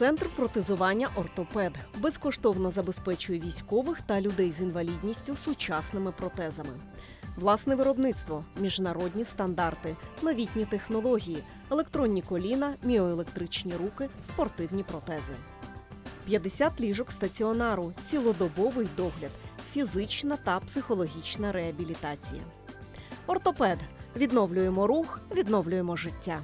Центр протезування ортопед безкоштовно забезпечує військових та людей з інвалідністю сучасними протезами. Власне виробництво, міжнародні стандарти, новітні технології, електронні коліна, міоелектричні руки, спортивні протези. 50 ліжок стаціонару, цілодобовий догляд, фізична та психологічна реабілітація. Ортопед відновлюємо рух, відновлюємо життя.